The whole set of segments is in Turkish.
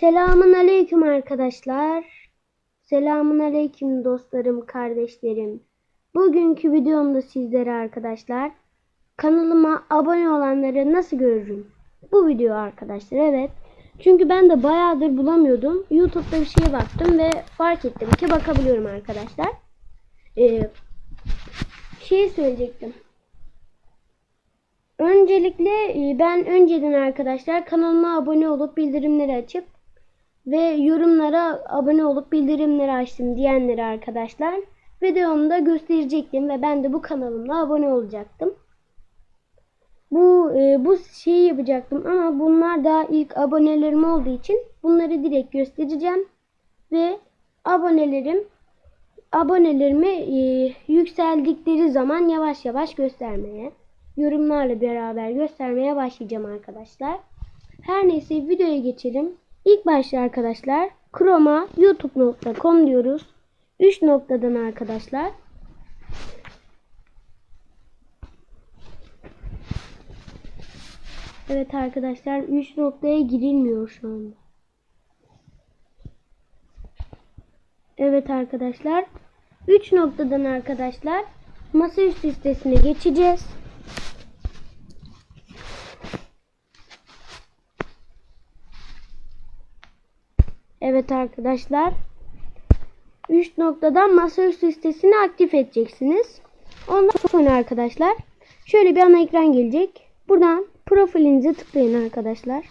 Selamun aleyküm arkadaşlar. Selamun aleyküm dostlarım, kardeşlerim. Bugünkü videomda sizlere arkadaşlar kanalıma abone olanları nasıl görürüm? Bu video arkadaşlar evet. Çünkü ben de bayağıdır bulamıyordum. YouTube'da bir şeye baktım ve fark ettim ki bakabiliyorum arkadaşlar. Ee, şey söyleyecektim. Öncelikle e, ben önceden arkadaşlar kanalıma abone olup bildirimleri açıp ve yorumlara abone olup bildirimleri açtım diyenleri arkadaşlar videomda gösterecektim ve ben de bu kanalımla abone olacaktım. Bu e, bu şeyi yapacaktım ama bunlar daha ilk abonelerim olduğu için bunları direkt göstereceğim ve abonelerim abonelerimi e, yükseldikleri zaman yavaş yavaş göstermeye yorumlarla beraber göstermeye başlayacağım arkadaşlar. Her neyse videoya geçelim. İlk başta arkadaşlar Chroma youtube.com diyoruz. 3 noktadan arkadaşlar. Evet arkadaşlar 3 noktaya girilmiyor şu anda. Evet arkadaşlar 3 noktadan arkadaşlar masaüstü sitesine geçeceğiz. Evet arkadaşlar. 3 noktadan masaüstü listesini aktif edeceksiniz. Ondan sonra arkadaşlar şöyle bir ana ekran gelecek. Buradan profilinize tıklayın arkadaşlar.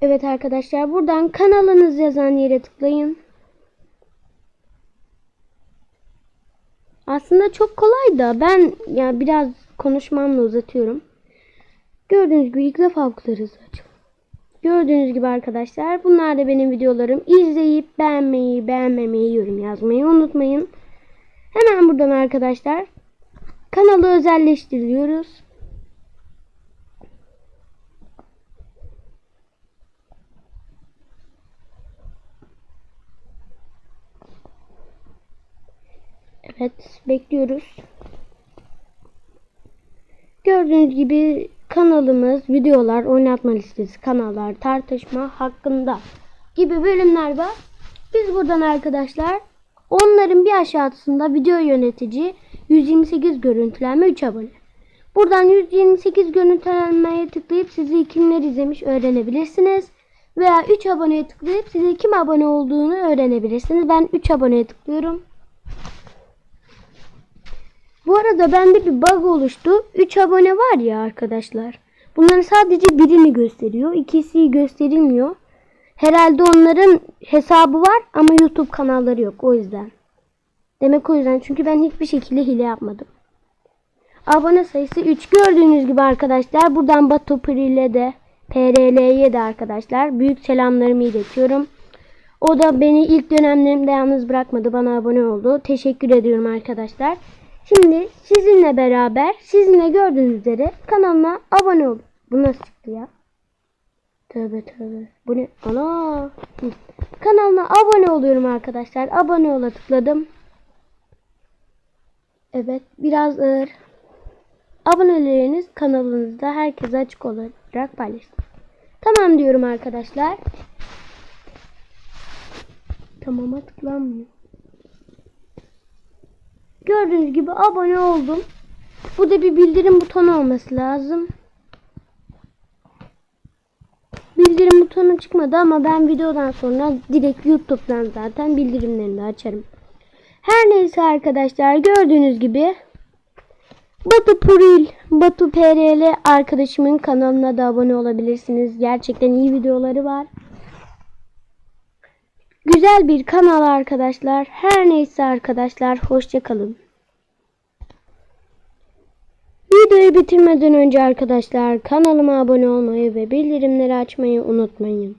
Evet arkadaşlar buradan kanalınız yazan yere tıklayın. Aslında çok kolay da ben ya biraz konuşmamla uzatıyorum. Gördüğünüz gibi ilk defa bu kadar hızlı. Gördüğünüz gibi arkadaşlar bunlar da benim videolarım. İzleyip beğenmeyi, beğenmemeyi, yorum yazmayı unutmayın. Hemen buradan arkadaşlar kanalı özelleştiriyoruz. Evet bekliyoruz. Gördüğünüz gibi kanalımız videolar, oynatma listesi, kanallar, tartışma hakkında gibi bölümler var. Biz buradan arkadaşlar onların bir aşağısında video yönetici 128 görüntülenme 3 abone. Buradan 128 görüntülenmeye tıklayıp sizi kimler izlemiş öğrenebilirsiniz. Veya 3 aboneye tıklayıp size kim abone olduğunu öğrenebilirsiniz. Ben 3 aboneye tıklıyorum. Bu arada bende bir bug oluştu. 3 abone var ya arkadaşlar. Bunların sadece birini gösteriyor. İkisi gösterilmiyor. Herhalde onların hesabı var ama YouTube kanalları yok. O yüzden. Demek o yüzden. Çünkü ben hiçbir şekilde hile yapmadım. Abone sayısı 3. Gördüğünüz gibi arkadaşlar. Buradan Batu Pril'e de PRL'ye de arkadaşlar. Büyük selamlarımı iletiyorum. O da beni ilk dönemlerimde yalnız bırakmadı. Bana abone oldu. Teşekkür ediyorum arkadaşlar. Şimdi sizinle beraber sizinle gördüğünüz üzere kanalıma abone olun. Bu nasıl çıktı ya? Tövbe tövbe. Bu ne? Ana. Hı. Abone oluyorum arkadaşlar. Abone ola tıkladım. Evet biraz ağır. Aboneleriniz kanalınızda herkese açık olarak paylaşın. Tamam diyorum arkadaşlar. Tamama tıklanmıyor. Gördüğünüz gibi abone oldum. Bu da bir bildirim butonu olması lazım. Bildirim butonu çıkmadı ama ben videodan sonra direkt YouTube'dan zaten bildirimlerini açarım. Her neyse arkadaşlar gördüğünüz gibi Batu Puril, Batu PRL arkadaşımın kanalına da abone olabilirsiniz. Gerçekten iyi videoları var. Güzel bir kanal arkadaşlar. Her neyse arkadaşlar hoşça Videoyu bitirmeden önce arkadaşlar kanalıma abone olmayı ve bildirimleri açmayı unutmayın.